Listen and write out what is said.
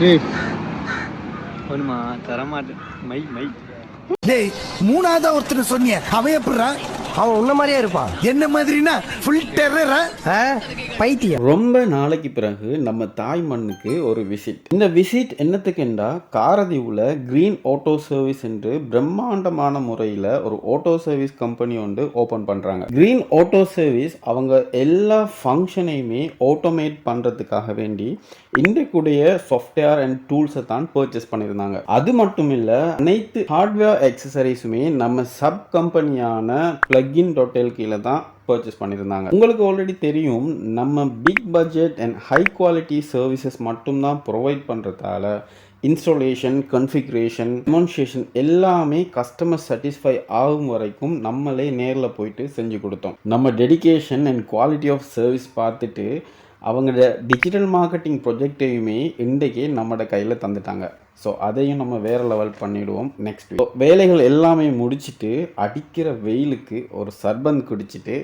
ஏய். ஒன்றுமா தரமாட்டேன். மை மை. டேய் மூணாவதா ஒருத்தர் சொன்னிய அவன் எப்படிடா? அவன் உன்ன மாதிரியே இருப்பான். என்ன மாதிரினா ஃபுல் டெரரா? பைத்தியம். ரொம்ப நாளைக்கு பிறகு நம்ம தாய் மண்ணுக்கு ஒரு விசிட் இந்த விசிட் என்னத்துக்குண்டா? காரதீவுல கிரீன் ஆட்டோ சர்வீஸ் என்று பிரம்மாண்டமான முறையில் ஒரு ஆட்டோ சர்வீஸ் கம்பெனி ஒன்று ஓப்பன் பண்ணுறாங்க கிரீன் ஆட்டோ சர்வீஸ் அவங்க எல்லா ஃபங்க்ஷனையுமே ஆட்டோமேட் பண்ணுறதுக்காக வேண்டி இன்றைக்குடைய சாஃப்ட்வேர் அண்ட் டூல்ஸை தான் பர்ச்சேஸ் பண்ணியிருந்தாங்க. அது மட்டும் இல்லை அனைத்து ஹார்ட்வேர் எக்ஸசரிஸுமே நம்ம சப் கம்பெனியான பிளக்இன் டோட்டல் கீழே தான் பர்ச்சேஸ் பண்ணியிருந்தாங்க உங்களுக்கு ஆல்ரெடி தெரியும் நம்ம big budget and high quality services மட்டும்தான் ப்ரொவைட் பண்ணுறதால இன்ஸ்டாலேஷன் கன்ஃபிகரேஷன் டெமான்ஸ்ட்ரேஷன் எல்லாமே கஸ்டமர் சாட்டிஸ்ஃபை ஆகும் வரைக்கும் நம்மளே நேரில் போயிட்டு செஞ்சு கொடுத்தோம். நம்ம dedication and quality of service பார்த்துட்டு அவங்களோட டிஜிட்டல் மார்க்கெட்டிங் ப்ரொஜெக்டையுமே இன்றைக்கே நம்மளோட கையில் தந்துட்டாங்க. ஸோ அதையும் நம்ம வேறு லெவல் பண்ணிவிடுவோம் நெக்ஸ்ட் வேலைகள் எல்லாமே முடிச்சுட்டு அடிக்கிற வெயிலுக்கு ஒரு சர்பந்த் குடிச்சிட்டு